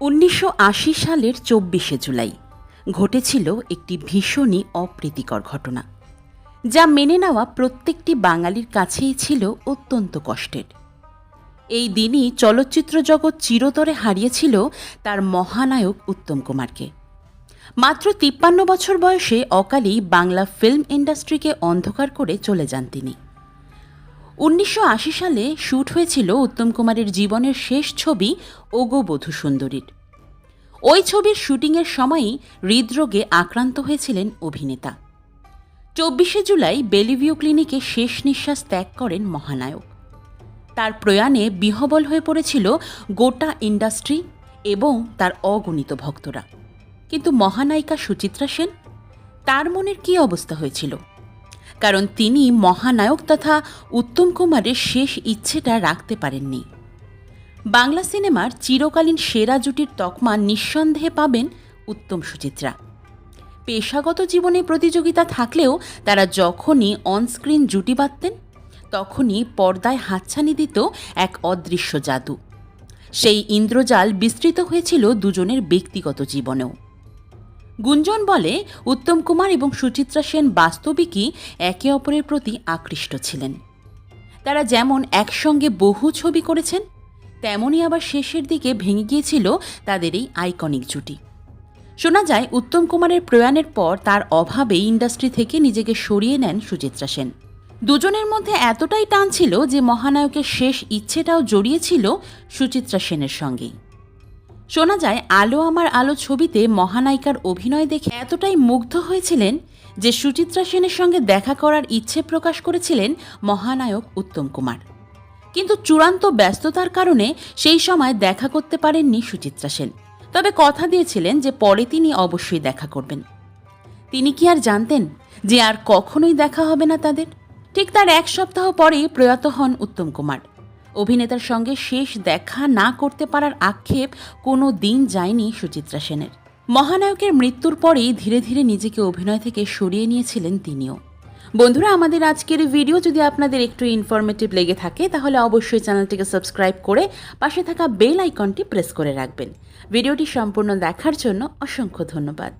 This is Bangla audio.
উনিশশো আশি সালের চব্বিশে জুলাই ঘটেছিল একটি ভীষণই অপ্রীতিকর ঘটনা, যা মেনে নেওয়া প্রত্যেকটি বাঙালির কাছেই ছিল অত্যন্ত কষ্টের। এই দিনই চলচ্চিত্র জগৎ চিরতরে হারিয়েছিল তার মহানায়ক উত্তম কুমারকে। মাত্র তিপ্পান্ন বছর বয়সে অকালেই বাংলা ফিল্ম ইন্ডাস্ট্রিকে অন্ধকার করে চলে যান তিনি। উনিশশো আশি সালে শ্যুট হয়েছিল উত্তম কুমারের জীবনের শেষ ছবি ওগো বধূ সুন্দরীর। ওই ছবির শুটিংয়ের সময়ই হৃদরোগে আক্রান্ত হয়েছিলেন অভিনেতা। চব্বিশে জুলাই বেলিভিউ ক্লিনিকে শেষ নিঃশ্বাস ত্যাগ করেন মহানায়ক। তার প্রয়াণে বিহবল হয়ে পড়েছিল গোটা ইন্ডাস্ট্রি এবং তার অগণিত ভক্তরা। কিন্তু মহানায়িকা সুচিত্রা সেন, তার মনের কী অবস্থা হয়েছিল? কারণ তিনি মহানায়ক তথা উত্তম কুমারের শেষ ইচ্ছেটা রাখতে পারেননি। বাংলা সিনেমার চিরকালীন সেরা জুটির তকমা নিঃসন্দেহে পাবেন উত্তম সুচিত্রা। পেশাগত জীবনে প্রতিযোগিতা থাকলেও তারা যখনই অনস্ক্রিন জুটি বাঁধতেন, তখনই পর্দায় হাতছানি দিত এক অদৃশ্য জাদু। সেই ইন্দ্রজাল বিস্তৃত হয়েছিল দুজনের ব্যক্তিগত জীবনেও। গুঞ্জন বলে, উত্তম কুমার এবং সুচিত্রা সেন বাস্তবিকই একে অপরের প্রতি আকৃষ্ট ছিলেন। তারা যেমন একসঙ্গে বহু ছবি করেছেন, তেমনই আবার শেষের দিকে ভেঙে গিয়েছিল তাদের এই আইকনিক জুটি। শোনা যায়, উত্তম কুমারের প্রয়াণের পর তার অভাবে ইন্ডাস্ট্রি থেকে নিজেকে সরিয়ে নেন সুচিত্রা সেন। দুজনের মধ্যে এতটাই টান ছিল যে মহানায়কের শেষ ইচ্ছেটাও জড়িয়েছিল সুচিত্রা সেনের সঙ্গেই। শোনা যায়, আলো আমার আলো ছবিতে মহানায়িকার অভিনয় দেখে এতটাই মুগ্ধ হয়েছিলেন যে সুচিত্রা সেনের সঙ্গে দেখা করার ইচ্ছে প্রকাশ করেছিলেন মহানায়ক উত্তম কুমার। কিন্তু চূড়ান্ত ব্যস্ততার কারণে সেই সময় দেখা করতে পারেননি সুচিত্রা সেন। তবে কথা দিয়েছিলেন যে পরে তিনি অবশ্যই দেখা করবেন। তিনি কি আর জানতেন যে আর কখনোই দেখা হবে না তাদের? ঠিক তার এক সপ্তাহ পরেই প্রয়াত হন উত্তম কুমার। অভিনেতার সঙ্গে শেষ দেখা না করতে পারার আক্ষেপ কোনো দিন যায়নি সুচিত্রা সেনের। মহানায়কের মৃত্যুর পরেই ধীরে ধীরে নিজেকে অভিনয় থেকে সরিয়ে নিয়েছিলেন তিনিও। বন্ধুরা, আমাদের আজকের ভিডিও যদি আপনাদের একটু ইনফরমেটিভ লেগে থাকে, তাহলে অবশ্যই চ্যানেলটিকে সাবস্ক্রাইব করে পাশে থাকা বেল আইকনটি প্রেস করে রাখবেন। ভিডিওটি সম্পূর্ণ দেখার জন্য অসংখ্য ধন্যবাদ।